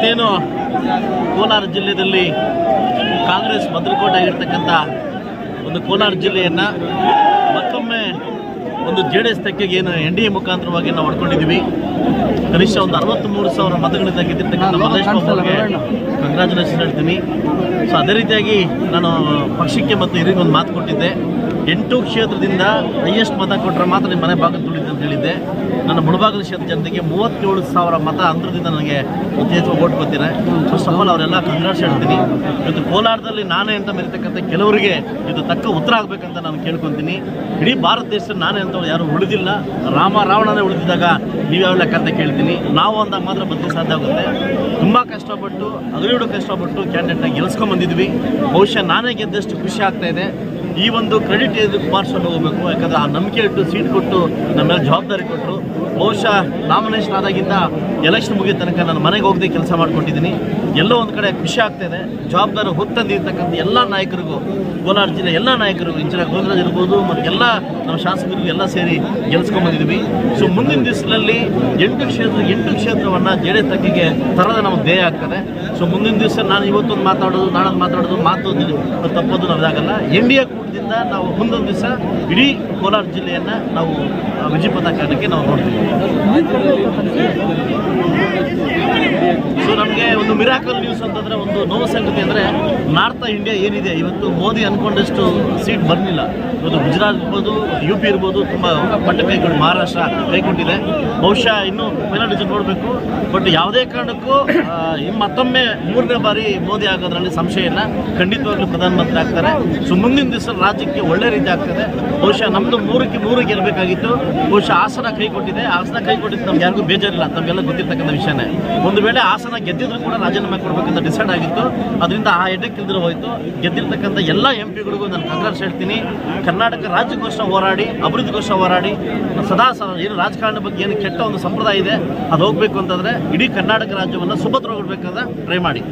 ಇವತ್ತೇನು ಕೋಲಾರ ಜಿಲ್ಲೆಯಲ್ಲಿ ಕಾಂಗ್ರೆಸ್ ಭದ್ರಕೋಟೆ ಆಗಿರ್ತಕ್ಕಂಥ ಒಂದು ಕೋಲಾರ ಜಿಲ್ಲೆಯನ್ನು ಮತ್ತೊಮ್ಮೆ ಒಂದು ಜೆ ಡಿ ಎಸ್ ತೆಕ್ಕೆಗೆ ಏನು ಎನ್ ಡಿ ಎ ಮುಖಾಂತರವಾಗಿ ನಾವು ಹೊಡ್ಕೊಂಡಿದ್ದೀವಿ. ಕನಿಷ್ಠ ಒಂದು ಅರವತ್ತ್ಮೂರು ಸಾವಿರ ಮತಗಳಿಂದ ಗೆದ್ದಿರ್ತಕ್ಕಂಥ ಮಲ್ಲೇಶ್ ಬಾಬು ಅವ್ರಿಗೆ ಕಂಗ್ರ್ಯಾಚುಲೇಷನ್ ಹೇಳ್ತೀನಿ. ಸೊ ಅದೇ ರೀತಿಯಾಗಿ ನಾನು ಪಕ್ಷಕ್ಕೆ ಮತ್ತು ಹಿರಿಗೆ ಒಂದು ಮಾತು ಕೊಟ್ಟಿದ್ದೆ. ಎಂಟು ಕ್ಷೇತ್ರದಿಂದ ಹೈಯೆಸ್ಟ್ ಮತ ಕೊಟ್ಟರೆ ಮಾತ್ರ ನಿಮ್ಮ ಮನೆ ಭಾಗ ತುಳಿತು ಅಂತ ಹೇಳಿದ್ದೆ. ನನ್ನ ಮುಳಬಾಗಿಲು ಕ್ಷೇತ್ರ ಜನತೆಗೆ ಮೂವತ್ತೇಳು ಸಾವಿರ ಮತ ಅಂತರದಿಂದ ನನಗೆ ಯಥೇಚ್ಛ ಓಟ್ ಕೊಡ್ತೀನಿ. ಫಸ್ಟ್ ಆಫ್ ಆಲ್ ಅವರೆಲ್ಲ ಕಂಗ್ರಾಟ್ಸ್ ಹೇಳ್ತೀನಿ. ಇವತ್ತು ಕೋಲಾರದಲ್ಲಿ ನಾನೇ ಅಂತ ಮೆರಿತಕ್ಕಂಥ ಕೆಲವರಿಗೆ ಇದು ತಕ್ಕ ಉತ್ತರ ಆಗಬೇಕಂತ ನಾನು ಕೇಳ್ಕೊತೀನಿ. ಇಡೀ ಭಾರತ ದೇಶದಲ್ಲಿ ನಾನೇ ಅಂತ ಯಾರು ಉಳಿದಿಲ್ಲ. ರಾಮ ರಾವಣನೇ ಉಳಿದಿದ್ದಾಗ ನೀವು ಯಾವ ಲೆಕ್ಕ ಅಂತ ಕೇಳ್ತೀನಿ. ನಾವು ಅಂದಾಗ ಮಾತ್ರ ಬದಲು ಸಾಧ್ಯ ಆಗುತ್ತೆ. ತುಂಬ ಕಷ್ಟಪಟ್ಟು, ಅಗಲಿಡು ಕಷ್ಟಪಟ್ಟು ಕ್ಯಾಂಡಿಡೇಟ್ನ ಗೆಲ್ಸ್ಕೊಂಡ್ ಬಂದಿದ್ವಿ ಬಹುಶಃ ನಾನೇ ಗೆದ್ದಷ್ಟು ಖುಷಿ ಆಗ್ತಾ ಇದೆ. ಈ ಒಂದು ಕ್ರೆಡಿಟ್ ಕುಮಾರಸ್ವಾಮಿ ಹೋಗಬೇಕು. ಯಾಕಂದ್ರೆ ಆ ನಂಬಿಕೆ ಇಟ್ಟು ಸೀಟ್ ಕೊಟ್ಟು ನಮ್ಮೆಲ್ಲ ಮೇಲೆ ಜವಾಬ್ದಾರಿ ಕೊಟ್ಟರು ಬಹುಶಃ ನಾಮಿನೇಷನ್ ಆದಾಗಿಂದ ಎಲೆಕ್ಷನ್ ಮುಗಿದ ತನಕ ನಾನು ಮನೆಗೆ ಹೋಗದೆ ಕೆಲಸ ಮಾಡ್ಕೊಟ್ಟಿದ್ದೀನಿ ಎಲ್ಲೋ ಒಂದು ಕಡೆ ಖುಷಿ ಆಗ್ತಾ ಇದೆ. ಜವಾಬ್ದಾರಿ ಹೊತ್ತಂದಿರ್ತಕ್ಕಂಥ ಎಲ್ಲ ನಾಯಕರಿಗೂ, ಕೋಲಾರ ಜಿಲ್ಲೆ ಎಲ್ಲ ನಾಯಕರಿಗೂ ಇಂಚಿನ ಗೋವಿಂದರಾಜ್ ಇರ್ಬೋದು, ಮತ್ತು ಎಲ್ಲ ನಮ್ಮ ಶಾಸಕರಿಗೂ ಎಲ್ಲ ಸೇರಿ ಬಂದಿದ್ವಿ ಸೊ ಮುಂದಿನ ದಿವಸದಲ್ಲಿ ಎಂಟು ಕ್ಷೇತ್ರ, ಎಂಟು ಕ್ಷೇತ್ರವನ್ನು ಜೆ ಡಿ ತಗ್ಗಿಗೆ ತರದ ನಮಗೆ ಧ್ಯೇಯ ಆಗ್ತದೆ. ಸೊ ಮುಂದಿನ ದಿವಸ ನಾನು ಇವತ್ತೊಂದು ಮಾತಾಡೋದು ನಾಳೆ ಮಾತಾಡೋದು, ಮಾತು ತಪ್ಪೋದು ನಮ್ಮದಾಗಲ್ಲ ಎನ್ ಡಿ ಎ ಕೂಟದಿಂದ ನಾವು ಮುಂದೊಂದು ದಿವಸ ಇಡೀ ಕೋಲಾರ ಜಿಲ್ಲೆಯನ್ನು ನಾವು ವಿಜಯ ಪತಾಕಕ್ಕೆ ನಾವು ನೋಡ್ತೀವಿ. ಸೊ ನಮಗೆ ಒಂದು ಮಿರಾಕಲ್ ನ್ಯೂಸ್ ಅಂತಂದರೆ ಒಂದು ನೋವು ಸಂಗತಿ ಅಂದರೆ ನಾರ್ತ್ ಇಂಡಿಯಾ ಏನಿದೆ? ಇವತ್ತು ಮೋದಿ ಅಂದ್ಕೊಂಡಷ್ಟು ಸೀಟ್ ಬರಲಿಲ್ಲ. ಇವತ್ತು ಗುಜರಾತ್ ಇರ್ಬೋದು ಯು ಪಿ ಇರ್ಬೋದು, ತುಂಬ ಪಟ್ಟ ಕೈಗೊಂಡು ಮಹಾರಾಷ್ಟ್ರ ಕೈಗೊಂಡಿದೆ. ಬಹುಶಃ ಇನ್ನೂ ಫೈನಲ್ ಡಿಸಿಷನ್ ನೋಡಬೇಕು. ಬಟ್ ಯಾವುದೇ ಕಾರಣಕ್ಕೂ ಮತ್ತೊಮ್ಮೆ ಮೂರನೇ ಬಾರಿ ಮೋದಿ ಆಗೋದ್ರಲ್ಲಿ ಸಂಶಯ ಇಲ್ಲ. ಖಂಡಿತವಾಗ್ಲೂ ಪ್ರಧಾನಮಂತ್ರಿ ಆಗ್ತಾರೆ. ಸೊ ಮುಂದಿನ ದಿವಸ ರಾಜ್ಯಕ್ಕೆ ಒಳ್ಳೆ ರೀತಿ ಆಗ್ತದೆ. ಬಹುಶಃ ನಮ್ಮದು ಮೂರಕ್ಕೆ ಮೂರು ಗೆಲ್ಲಬೇಕಾಗಿತ್ತು ಬಹುಶಃ ಹಾಸನ ಕೈ ಕೊಟ್ಟಿದೆ ಹಾಸನ ಕೈ ಕೊಟ್ಟಿದ್ದು ನಮ್ಗೆ ಯಾರಿಗೂ ಬೇಜಾರಿಲ್ಲ. ನಮಗೆಲ್ಲ ಗೊತ್ತಿರ್ತಕ್ಕಂಥ ವಿಷಯನೇ. ಒಂದು ವೇಳೆ ಹಾಸನ ಗೆದ್ದಿದ್ರು ಕೂಡ ರಾಜೀನಾಮೆ ಕೊಡಬೇಕಂತ ಡಿಸೈಡ್ ಆಗಿತ್ತು. ಅದರಿಂದ ಆ ಹೆಡ್ಡಕ್ಕೆ ಇಲ್ದಿರೋ ಹೋಯ್ತು. ಗೆದ್ದಿರ್ತಕ್ಕಂಥ ಎಲ್ಲ ಎಂ ಪಿಗಳಿಗೂ ನಾನು ಕಾಂಗ್ರೆಸ್ ಹೇಳ್ತೀನಿ. ಕರ್ನಾಟಕ ರಾಜ್ಯಕ್ಕೋಸ್ಕರ ಹೋರಾಡಿ ಅಭಿವೃದ್ಧಿಗೋಸ್ಕರ ಹೋರಾಡಿ, ಸದಾ ಸದಾ ಏನು ರಾಜಕಾರಣದ ಬಗ್ಗೆ ಏನು ಕೆಟ್ಟ ಒಂದು ಸಂಪ್ರದಾಯ ಇದೆ, ಅದು ಹೋಗಬೇಕು ಅಂತಂದರೆ ಇಡೀ ಕರ್ನಾಟಕ ರಾಜ್ಯವನ್ನು ಸುಭದ್ರಗೊಳ್ಬೇಕಂತ ಟ್ರೈ ಮಾಡಿ.